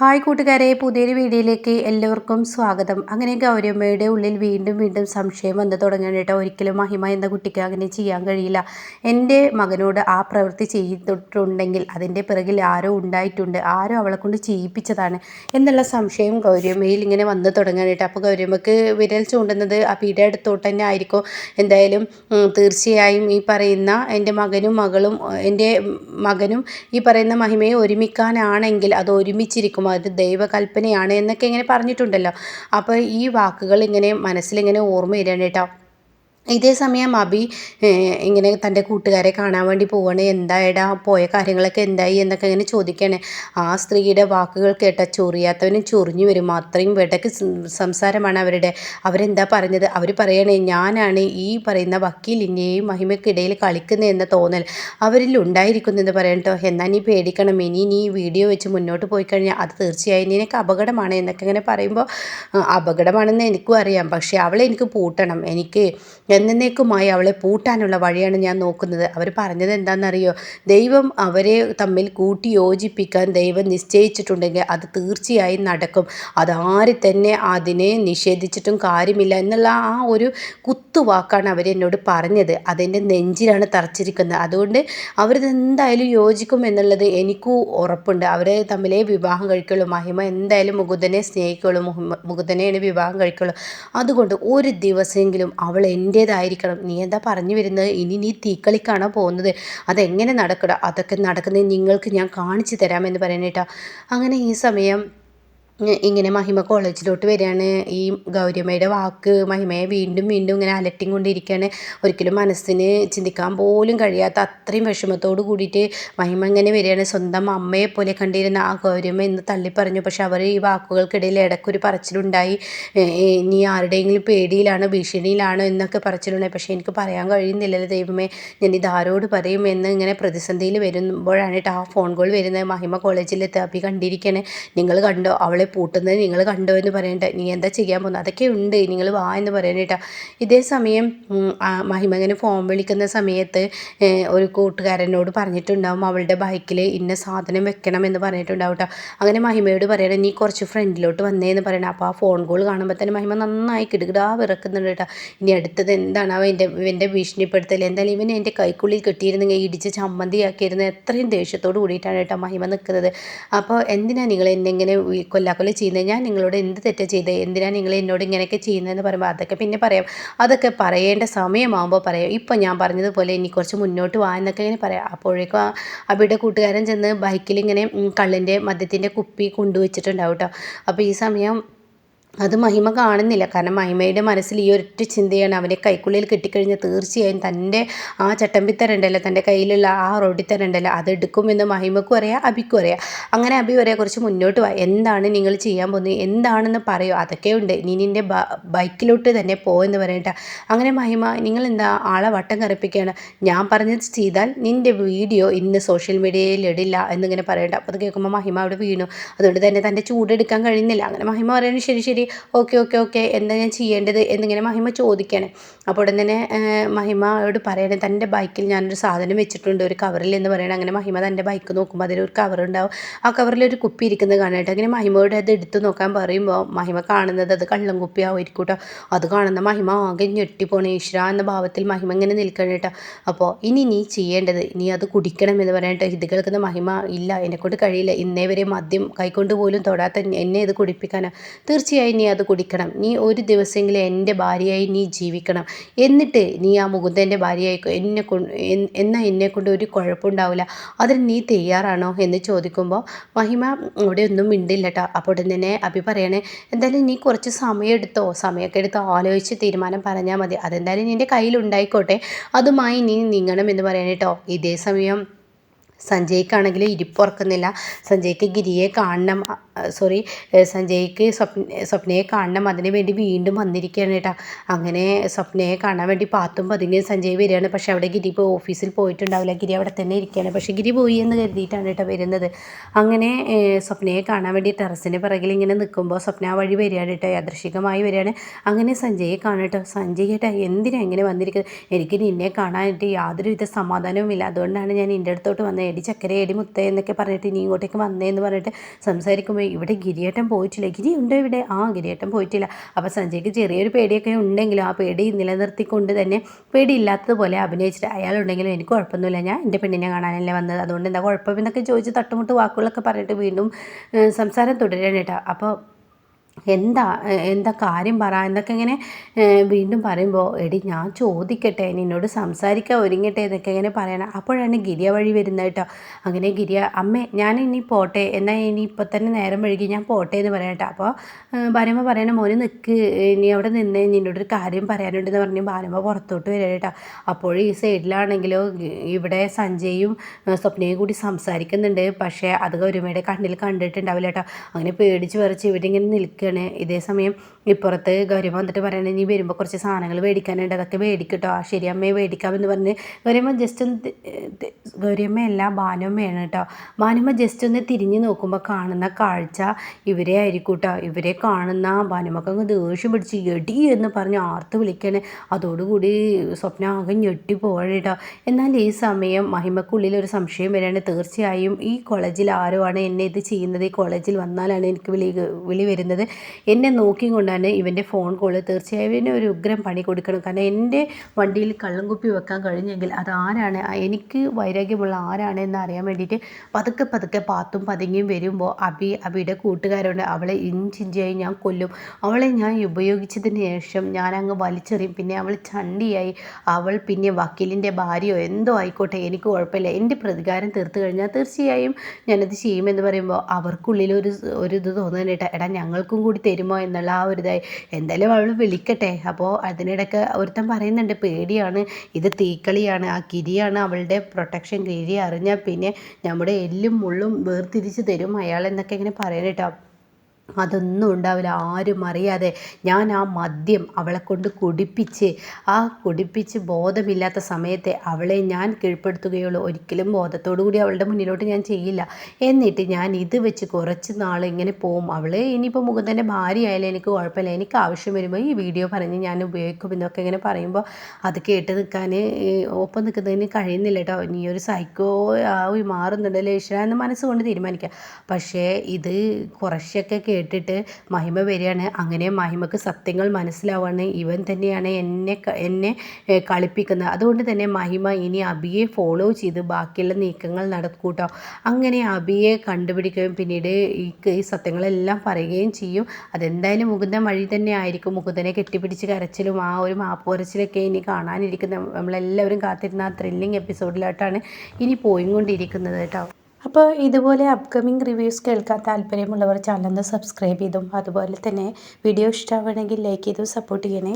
Hi കൂട്ടുകാരെ പുതിയൊരു വീഡിയോയിലേക്ക് എല്ലാവർക്കും സ്വാഗതം. അങ്ങനെ ഗൗരമ്മയുടെ ഉള്ളിൽ വീണ്ടും വീണ്ടും സംശയം വന്നു തുടങ്ങാൻ കേട്ടോ. ഒരിക്കലും മഹിമ എന്ന കുട്ടിക്ക് അങ്ങനെ ചെയ്യാൻ കഴിയില്ല. എന്റെ മകനോട് ആ പ്രവൃത്തി ചെയ്തിട്ടുണ്ടെങ്കിൽ അതിന്റെ പിറകിൽ ആരോ ഉണ്ടായിട്ടുണ്ട്. ആരോ അവളെ കൊണ്ട് ചെയ്യിപ്പിച്ചതാണ് എന്നുള്ള സംശയം ഗൗരമ്മയിൽ ഇങ്ങനെ വന്ന് തുടങ്ങാനായിട്ട് അപ്പോൾ ഗൗരമ്മക്ക് വിരൽ ചൂണ്ടുന്നത് ആ പീഡ അടുത്തോട്ട് തന്നെ ആയിരിക്കും. എന്തായാലും തീർച്ചയായും ഈ പറയുന്ന എന്റെ മകനും മകളും എന്റെ മകനും ഈ പറയുന്ന മഹിമയെ ഒരുമിക്കാനാണെങ്കിൽ അത് ഒരുമിച്ചിരിക്കും. അത് ദൈവകൽപ്പനയാണ് എന്നൊക്കെ ഇങ്ങനെ പറഞ്ഞിട്ടുണ്ടല്ലോ. അപ്പോൾ ഈ വാക്കുകൾ ഇങ്ങനെ മനസ്സിലിങ്ങനെ ഓർമ്മ വരികയാണ് കേട്ടോ. ഇതേ സമയം അബി ഇങ്ങനെ തന്റെ കൂട്ടുകാരെ കാണാൻ വേണ്ടി പോവാണ്. എന്തായടാ പോയ കാര്യങ്ങളൊക്കെ എന്തായി എന്നൊക്കെ ഇങ്ങനെ ചോദിക്കുകയാണ് ആ സ്ത്രീയുടെ വാക്കുകൾ കേട്ട ചൊറിയാത്തവനും ചൊറിഞ്ഞു വരും. അത്രയും വെടക്ക് സംസാരമാണ് അവരുടെ. അവരെന്താ പറഞ്ഞത്? അവർ പറയണേ ഞാനാണ് ഈ പറയുന്ന വക്കീലിന്റെയും മഹിമയ്ക്കിടയിൽ കളിക്കുന്നതെന്ന തോന്നൽ അവരിൽ ഉണ്ടായിരിക്കുന്നെന്ന് പറയട്ടോ എന്നാൽ നീ പേടിക്കണം. ഇനി നീ വീഡിയോ വെച്ച് മുന്നോട്ട് പോയി കഴിഞ്ഞാൽ അത് തീർച്ചയായും നിനക്ക് അപകടമാണ് എന്നൊക്കെ ഇങ്ങനെ പറയുമ്പോൾ അപകടമാണെന്ന് എനിക്കും അറിയാം. പക്ഷേ അവളെ എനിക്ക് പൂട്ടണം. എനിക്ക് എന്നേക്കുമായി അവളെ പൂട്ടാനുള്ള വഴിയാണ് ഞാൻ നോക്കുന്നത്. അവർ പറഞ്ഞത് എന്താണെന്നറിയോ? ദൈവം അവരെ തമ്മിൽ കൂട്ടി യോജിപ്പിക്കാൻ ദൈവം നിശ്ചയിച്ചിട്ടുണ്ടെങ്കിൽ അത് തീർച്ചയായും നടക്കും. അതാര് തന്നെ അതിനെ നിഷേധിച്ചിട്ടും കാര്യമില്ല എന്നുള്ള ആ ഒരു കുത്തുവാക്കാണ് അവരെന്നോട് പറഞ്ഞത്. അതെന്റെ നെഞ്ചിലാണ് തറച്ചിരിക്കുന്നത്. അതുകൊണ്ട് അവരിതെന്തായാലും യോജിക്കും എന്നുള്ളത് എനിക്കും ഉറപ്പുണ്ട്. അവരെ തമ്മിലെ വിവാഹം കഴിക്കുള്ളൂ. മഹിമ എന്തായാലും മുകുന്ദനെ സ്നേഹിക്കുള്ളൂ. മുകുന്ദനെയാണ് വിവാഹം കഴിക്കുള്ളൂ. അതുകൊണ്ട് ഒരു ദിവസമെങ്കിലും അവൾ എന്റെ എന്റേതായിരിക്കണം നീ എന്താ പറഞ്ഞു വരുന്നത്? ഇനി നീ തീക്കളിക്കാണോ പോകുന്നത്? അതെങ്ങനെ നടക്കണം അതൊക്കെ നടക്കുന്നത് നിങ്ങൾക്ക് ഞാൻ കാണിച്ചു തരാമെന്ന് പറയാനേട്ടാ അങ്ങനെ ഈ സമയം ഇങ്ങനെ മഹിമ കോളേജിലോട്ട് വരികയാണ്. ഈ ഗൗരിയമ്മയുടെ വാക്ക് മഹിമയെ വീണ്ടും വീണ്ടും ഇങ്ങനെ അലട്ടിയും കൊണ്ടിരിക്കുകയാണ് ഒരിക്കലും മനസ്സിന് ചിന്തിക്കാൻ പോലും കഴിയാത്ത അത്രയും വിഷമത്തോട് കൂടിയിട്ട് മഹിമ ഇങ്ങനെ വരികയാണ്. സ്വന്തം അമ്മയെ പോലെ കണ്ടിരുന്ന ആ ഗൗരിയമ്മ ഇന്ന് തള്ളി പറഞ്ഞു പക്ഷെ അവർ ഈ വാക്കുകൾക്കിടയിൽ ഇടയ്ക്കൊരു പറച്ചിലുണ്ടായി. ഇനി ആരുടെയെങ്കിലും പേടിയിലാണോ ഭീഷണിയിലാണോ എന്നൊക്കെ പറച്ചിലുണ്ടായി. പക്ഷേ എനിക്ക് പറയാൻ കഴിയുന്നില്ലല്ലോ ദൈവമേ. ഞാൻ ഇതാരോട് പറയും എന്ന് ഇങ്ങനെ പ്രതിസന്ധിയിൽ വരുമ്പോഴാണ് കേട്ടോ ആ ഫോൺ കോൾ വരുന്നത്. മഹിമ കോളേജിലെ എത്തി കണ്ടിരിക്കണേ നിങ്ങൾ കണ്ടോ? അവളെ പൂട്ടുന്നത് നിങ്ങൾ കണ്ടോ എന്ന് പറയണ്ട. നീ എന്താ ചെയ്യാൻ പോകുന്നത്? അതൊക്കെ ഉണ്ട്. നിങ്ങൾ വാ എന്ന് പറയണേട്ടാ ഇതേ സമയം മഹിമകന് ഫോൺ വിളിക്കുന്ന സമയത്ത് ഒരു കൂട്ടുകാരനോട് പറഞ്ഞിട്ടുണ്ടാവും അവളുടെ ബൈക്കിൽ ഇന്ന സാധനം വെക്കണം എന്ന് പറഞ്ഞിട്ടുണ്ടാവും കേട്ടോ. അങ്ങനെ മഹിമയോട് പറയണം നീ കുറച്ച് ഫ്രണ്ടിലോട്ട് വന്നേന്ന് പറയണം. അപ്പോൾ ആ ഫോൺ കോൾ കാണുമ്പോൾ തന്നെ മഹിമ നന്നായി കിടുകിടാ വിറക്കുന്നുണ്ട് കേട്ടോ. ഇനി അടുത്തത് എന്താണ്? അവൻ എന്റെ എന്റെ ഭീഷണിപ്പെടുത്തൽ എന്തായാലും ഇവൻ എന്റെ കൈക്കുള്ളിൽ കെട്ടിയിരുന്നെങ്കിൽ ഇടിച്ച് ചമ്മന്തിയാക്കിയിരുന്നു എത്രയും ദേഷ്യത്തോട് കൂടിയിട്ടാണ് കേട്ടോ മഹിമ നിൽക്കുന്നത് അപ്പോൾ എന്തിനാണ് നിങ്ങൾ എന്നെ ഇങ്ങനെ കൊല്ലാ പോലെ ചെയ്യുന്നത്? ഞാൻ നിങ്ങളോട് എന്ത് തെറ്റാ ചെയ്തത് എന്തിനാണ് നിങ്ങൾ എന്നോട് ഇങ്ങനെയൊക്കെ ചെയ്യുന്നതെന്ന് പറയുമ്പോൾ അതൊക്കെ പിന്നെ പറയാം. അതൊക്കെ പറയേണ്ട സമയമാകുമ്പോൾ പറയാം. ഇപ്പം ഞാൻ പറഞ്ഞതുപോലെ ഇനി കുറച്ച് മുന്നോട്ട് വാ എന്നൊക്കെ ഇങ്ങനെ പറയാം. അപ്പോഴേക്കും അവിടെ കൂട്ടുകാരൻ ചെന്ന് ബൈക്കിൽ ഇങ്ങനെ കള്ളിന്റെ മദ്യത്തിന്റെ കുപ്പി കൊണ്ടുവച്ചിട്ടുണ്ടാവും കേട്ടോ അപ്പോൾ ഈ സമയം അത് മഹിമ കാണുന്നില്ല. കാരണം മഹിമയുടെ മനസ്സിൽ ഈ ഒരൊറ്റ ചിന്തയാണ് അവനെ കൈക്കുള്ളിൽ കിട്ടിക്കഴിഞ്ഞാൽ തീർച്ചയായും തന്റെ ആ ചട്ടമ്പിത്തരണ്ടല്ലോ തന്റെ കയ്യിലുള്ള ആ റൊഡിത്തരണ്ടല്ലോ അതെടുക്കുമെന്ന് മഹിമക്കും അറിയാം അബിക്കും അറിയാം. അങ്ങനെ അബി പറയാം കുറച്ച് മുന്നോട്ട് പോയി. എന്താണ് നിങ്ങൾ ചെയ്യാൻ പോകുന്നത്? എന്താണെന്ന് പറയോ. അതൊക്കെ ഉണ്ട്. നീ നിന്റെ ബൈക്കിലോട്ട് തന്നെ പോകുമെന്ന് പറയട്ടെ. അങ്ങനെ മഹിമ നിങ്ങൾ എന്താ ആളെ വട്ടം കറപ്പിക്കുകയാണ്? ഞാൻ പറഞ്ഞത് ചെയ്താൽ നിന്റെ വീഡിയോ ഇന്ന് സോഷ്യൽ മീഡിയയിൽ ഇടില്ല എന്നിങ്ങനെ പറയട്ടെ അപ്പോൾ അത് കേൾക്കുമ്പോൾ മഹിമ അവിടെ വീണു. അതുകൊണ്ട് തന്നെ തന്റെ ചൂടെടുക്കാൻ കഴിയുന്നില്ല. അങ്ങനെ മഹിമ പറയുന്നത് ശരി ശരി ഓക്കെ ഓക്കെ ഓക്കെ എന്താ ഞാൻ ചെയ്യേണ്ടത് എന്നിങ്ങനെ മഹിമ ചോദിക്കുകയാണ് അപ്പോൾ ഉടൻ തന്നെ മഹിമയോട് പറയണേ തന്റെ ബൈക്കിൽ ഞാനൊരു സാധനം വെച്ചിട്ടുണ്ട് ഒരു കവറിൽ എന്ന് പറയണേ. അങ്ങനെ മഹിമ തന്റെ ബൈക്ക് നോക്കുമ്പോൾ അതിലൊരു കവർ ഉണ്ടാവും. ആ കവറിൽ ഒരു കുപ്പി ഇരിക്കുന്നത് കാണാനായിട്ട് അങ്ങനെ മഹിമയോട് അത് എടുത്തു നോക്കാൻ പറയുമ്പോൾ മഹിമ കാണുന്നത് അത് കള്ളം കുപ്പി ആവുമായിരിക്കും കേട്ടോ അത് കാണുന്ന മഹിമ ആകെ ഞെട്ടിപ്പോണേ. ഈശ്വര എന്ന ഭാവത്തിൽ മഹിമ ഇങ്ങനെ നിൽക്കണം കേട്ടോ അപ്പോൾ ഇനി നീ ചെയ്യേണ്ടത് നീ അത് കുടിക്കണം എന്ന് പറയാനായിട്ട് ഇത് കേൾക്കുന്ന മഹിമ ഇല്ല എന്നെക്കൊണ്ട് കഴിയില്ല. ഇന്നേ വരെ മദ്യം കൈക്കൊണ്ട് പോലും തൊടാത്ത എന്നെ ഇത് കുടിപ്പിക്കാനാണ് തീർച്ചയായും നീ അത് കുടിക്കണം. നീ ഒരു ദിവസമെങ്കിലും എന്റെ ഭാര്യയായി നീ ജീവിക്കണം. എന്നിട്ട് നീ ആ മുകുന്ദന്റെ ഭാര്യയായി എന്നെ കൊണ്ട് എന്നാൽ എന്നെ കൊണ്ട് ഒരു കുഴപ്പമുണ്ടാവില്ല. അതിന് നീ തയ്യാറാണോ എന്ന് ചോദിക്കുമ്പോൾ മഹിമ അവിടെ ഒന്നും മിണ്ടില്ല കേട്ടോ അപ്പോൾ ഉടൻ തന്നെ അഭി പറയണേ എന്തായാലും നീ കുറച്ച് സമയം എടുത്തോ? സമയമൊക്കെ എടുത്ത്? ആലോചിച്ച് തീരുമാനം പറഞ്ഞാൽ മതി. അതെന്തായാലും നിന്റെ കയ്യിലുണ്ടായിക്കോട്ടെ അതുമായി നീ നീങ്ങണം എന്ന് പറയണേട്ടോ ഇതേ സമയം സഞ്ജയ്ക്കാണെങ്കിൽ ഇരിപ്പുറക്കുന്നില്ല സഞ്ജയ്ക്ക് ഗിരിയെ കാണണം. സോറി സഞ്ജയ്ക്ക് സ്വപ്ന സ്വപ്നയെ കാണണം. അതിന് വേണ്ടി വീണ്ടും വന്നിരിക്കുകയാണ് കേട്ടോ. അങ്ങനെ സ്വപ്നയെ കാണാൻ വേണ്ടി പാത്തും പതുങ്ങി സഞ്ജയ് വരികയാണ്. പക്ഷേ അവിടെ ഗിരി ഇപ്പോൾ ഓഫീസിൽ പോയിട്ടുണ്ടാവില്ല. ഗിരി അവിടെ തന്നെ ഇരിക്കുകയാണ്. പക്ഷേ ഗിരി പോയി എന്ന് കരുതിയിട്ടാണ് കേട്ടോ വരുന്നത്. അങ്ങനെ സ്വപ്നയെ കാണാൻ വേണ്ടി ടെറസിന്റെ പിറകിൽ ഇങ്ങനെ നിൽക്കുമ്പോൾ സ്വപ്ന വഴി വരികയാണ് കേട്ടോ. യാദൃശികമായി വരികയാണ്. അങ്ങനെ സഞ്ജയെ കാണട്ടോ സഞ്ജയ് കേട്ടോ എന്തിനാണ് ഇങ്ങനെ വന്നിരിക്കുന്നത്? എനിക്ക് നിന്നെ കാണാനായിട്ട് യാതൊരുവിധ സമാധാനവുമില്ല. അതുകൊണ്ടാണ് ഞാൻ എന്റെ അടുത്തോട്ട് വന്നത്. എടി ചക്കര ഏടി മുത്ത എന്നൊക്കെ പറഞ്ഞിട്ട് ഇനി ഇങ്ങോട്ടേക്ക് വന്നേന്ന് പറഞ്ഞിട്ട് സംസാരിക്കുമ്പോൾ ഇവിടെ ഗിരിയേട്ടൻ പോയിട്ടില്ല. ഗിരി ഉണ്ടോ ഇവിടെ. ആ ഗിരിയേട്ടൻ പോയിട്ടില്ല. അപ്പോൾ സഞ്ജയ്ക്ക് ചെറിയൊരു പേടിയൊക്കെ ഉണ്ടെങ്കിലും ആ പേടി നിലനിർത്തിക്കൊണ്ട് തന്നെ പേടിയില്ലാത്തതുപോലെ അഭിനയിച്ചിട്ട് അയാളുണ്ടെങ്കിലും എനിക്ക് കുഴപ്പമൊന്നുമില്ല. ഞാൻ എന്റെ പെണ്ണിനെ കാണാനല്ലേ വന്നത്. അതുകൊണ്ട് എന്താ കുഴപ്പം? എന്നൊക്കെ ചോദിച്ച് തട്ടുമുട്ട് വാക്കുകളൊക്കെ പറഞ്ഞിട്ട് വീണ്ടും സംസാരം തുടരാണ് കേട്ടോ. അപ്പോൾ എന്താ എന്താ കാര്യം പറ എന്നൊക്കെ ഇങ്ങനെ വീണ്ടും പറയുമ്പോൾ എടി ഞാൻ ചോദിക്കട്ടെ നിന്നോട് സംസാരിക്കാൻ ഒരുങ്ങട്ടെ എന്നൊക്കെ ഇങ്ങനെ പറയണം അപ്പോഴാണ് ഗിരിയ വഴി വരുന്നത് കേട്ടോ. അങ്ങനെ ഗിരിയ അമ്മേ ഞാൻ ഇനി പോട്ടെ എന്നാൽ ഇനി ഇപ്പം തന്നെ നേരം വഴുകി ഞാൻ പോട്ടെ എന്ന് പറയാം കേട്ടോ. അപ്പോൾ ഭാര്യമ്മ പറയണ മോന് നിൽക്ക് ഇനി അവിടെ നിന്ന് നിന്നോടൊരു കാര്യം പറയാനുണ്ടെന്ന് പറഞ്ഞ് ഭാര്യമ്മ പുറത്തോട്ട് വരിക കേട്ടോ. അപ്പോൾ ഈ സൈഡിലാണെങ്കിലോ ഇവിടെ സഞ്ജയും സ്വപ്നയും കൂടി സംസാരിക്കുന്നുണ്ട്. പക്ഷേ അത് ഒരുമയുടെ കണ്ണിൽ കണ്ടിട്ടുണ്ടാവില്ല കേട്ടോ. അങ്ങനെ പേടിച്ച് പറിച്ച് ഇവിടെ ഇങ്ങനെ നിൽക്കുക നിൽക്കുകയാണ് ഇതേ സമയം ഇപ്പുറത്ത് ഗൗരി വന്നിട്ട് പറയണേ നീ വരുമ്പോൾ കുറച്ച് സാധനങ്ങൾ മേടിക്കാനുണ്ട് അതൊക്കെ മേടിക്കട്ടോ. ആ ശരി അമ്മയെ മേടിക്കാമെന്ന് പറഞ്ഞ് ഗൗരിയമ്മ ജസ്റ്റ് ഒന്ന് ഗൗരമ്മയല്ല ഭാനുമ്മയാണ് കേട്ടോ ബാനുമ്മ ജസ്റ്റ് ഒന്ന് തിരിഞ്ഞ് നോക്കുമ്പോൾ കാണുന്ന കാഴ്ച ഇവരെ ആയിരിക്കും കേട്ടോ ഇവരെ കാണുന്ന ഭാനുമ്മക്ക് അങ്ങ് ദേഷ്യം പിടിച്ച് എടി എന്ന് പറഞ്ഞ് ആർത്ത് വിളിക്കണേ. അതോടുകൂടി സ്വപ്ന ആകെ ഞെട്ടി കേട്ടോ എന്നാൽ ഈ സമയം മഹിമക്കുള്ളിൽ ഒരു സംശയം വരികയാണ്. തീർച്ചയായും ഈ കോളേജിൽ ആരോ ആണ് എന്നെ ഇത് ചെയ്യുന്നത്? ഈ കോളേജിൽ വന്നാലാണ് എനിക്ക് വിളി വിളി വരുന്നത്. എന്നെ നോക്കിക്കൊണ്ടാണ് ഇവന്റെ ഫോൺ കോൾ തീർച്ചയായും ഒരു ഉഗ്രം പണി കൊടുക്കണം. കാരണം എന്റെ വണ്ടിയിൽ കള്ളം കുപ്പി വെക്കാൻ കഴിഞ്ഞെങ്കിൽ അത് ആരാണ്? എനിക്ക് വൈരാഗ്യമുള്ള ആരാണ് എന്ന് അറിയാൻ വേണ്ടിയിട്ട് പതുക്കെ പതുക്കെ പാത്തും പതുങ്ങിയും വരുമ്പോൾ അബി അബിയുടെ കൂട്ടുകാരുണ്ട് അവളെ ഇഞ്ചിഞ്ചിയായി ഞാൻ കൊല്ലും. അവളെ ഞാൻ ഉപയോഗിച്ചതിന് ശേഷം ഞാൻ അങ്ങ് വലിച്ചെറിയും. പിന്നെ അവൾ ചണ്ടിയായി. അവൾ പിന്നെ വക്കീലിന്റെ ഭാര്യയോ എന്തോ ആയിക്കോട്ടെ എനിക്ക് കുഴപ്പമില്ല. എന്റെ പ്രതികാരം തീർത്തു കഴിഞ്ഞാൽ തീർച്ചയായും ഞാനത് ചെയ്യുമെന്ന് പറയുമ്പോൾ അവർക്കുള്ളിൽ ഒരു ഒരു ഇത് തോന്നുന്നുണ്ട് എടാ ഞങ്ങൾക്കും കൂടി തരുമോ എന്നുള്ള ആ ഒരു ഇതായി. എന്തായാലും അവൾ വിളിക്കട്ടെ. അപ്പോൾ അതിനിടയ്ക്ക് ഒരുത്തൻ പറയുന്നുണ്ട് പേടിയാണ്. ഇത് തീക്കളിയാണ്. ആ കിരിയാണ് അവളുടെ പ്രൊട്ടക്ഷൻ കിരി അറിഞ്ഞാൽ പിന്നെ നമ്മുടെ എല്ലും മുള്ളും വേർതിരിച്ച് തരും അയാൾ എന്നൊക്കെ ഇങ്ങനെ പറയാനേട്ടോ അതൊന്നും ഉണ്ടാവില്ല ആരും അറിയാതെ. ഞാൻ ആ മദ്യം അവളെ കൊണ്ട് കുടിപ്പിച്ച് ആ കുടിപ്പിച്ച് ബോധമില്ലാത്ത സമയത്തെ അവളെ ഞാൻ കീഴ്പ്പെടുത്തുകയുള്ളൂ. ഒരിക്കലും ബോധത്തോടു കൂടി അവളുടെ മുന്നിലോട്ട് ഞാൻ ചെയ്യില്ല. എന്നിട്ട് ഞാൻ ഇത് വെച്ച് കുറച്ച് നാൾ ഇങ്ങനെ പോവും. അവളെ ഇനിയിപ്പോൾ മുകുന്ദന്റെ ഭാര്യ ആയാലും എനിക്ക് കുഴപ്പമില്ല. എനിക്ക് ആവശ്യം വരുമ്പോൾ ഈ വീഡിയോ പറഞ്ഞ് ഞാൻ ഉപയോഗിക്കും എന്നൊക്കെ ഇങ്ങനെ പറയുമ്പോൾ അത് കേട്ട് നിൽക്കാൻ ഒപ്പം നിൽക്കുന്നതിന് കഴിയുന്നില്ല കേട്ടോ. നീ ഒരു സൈക്കോ ആയി മാറുന്നുണ്ടല്ലോ ഈശ്വര എന്ന് മനസ്സുകൊണ്ട് തീരുമാനിക്കുക പക്ഷേ ഇത് കുറച്ചൊക്കെ കേട്ടിട്ട് മഹിമ വരികയാണ്. അങ്ങനെ മഹിമക്ക് സത്യങ്ങൾ മനസ്സിലാവാണ്. ഇവൻ തന്നെയാണ് എന്നെ എന്നെ കളിപ്പിക്കുന്നത്. അതുകൊണ്ട് തന്നെ മഹിമ ഇനി അബിയെ ഫോളോ ചെയ്ത് ബാക്കിയുള്ള നീക്കങ്ങൾ നടക്കൂട്ടോ. അങ്ങനെ അബിയെ കണ്ടുപിടിക്കുകയും പിന്നീട് ഈ ഈ സത്യങ്ങളെല്ലാം പറയുകയും ചെയ്യും. അതെന്തായാലും മുകുന്ദൻ വഴി തന്നെ ആയിരിക്കും. മുകുന്ദനെ കെട്ടിപ്പിടിച്ച് കരച്ചിലും ആ ഒരു മാപ്പ് കുറച്ചിലൊക്കെ ഇനി കാണാനിരിക്കുന്ന നമ്മളെല്ലാവരും കാത്തിരുന്ന ആ ത്രില്ലിങ് എപ്പിസോഡിലോട്ടാണ് ഇനി പോയിക്കൊണ്ടിരിക്കുന്നത് കേട്ടോ. അപ്പോൾ ഇതുപോലെ അപ്കമിങ് റിവ്യൂസ് കേൾക്കാൻ താല്പര്യമുള്ളവർ ചാനൽ സബ്സ്ക്രൈബ് ചെയ്തും. അതുപോലെ തന്നെ വീഡിയോ ഇഷ്ടമാണെങ്കിൽ ലൈക്ക് ചെയ്തും സപ്പോർട്ട് ചെയ്യണേ.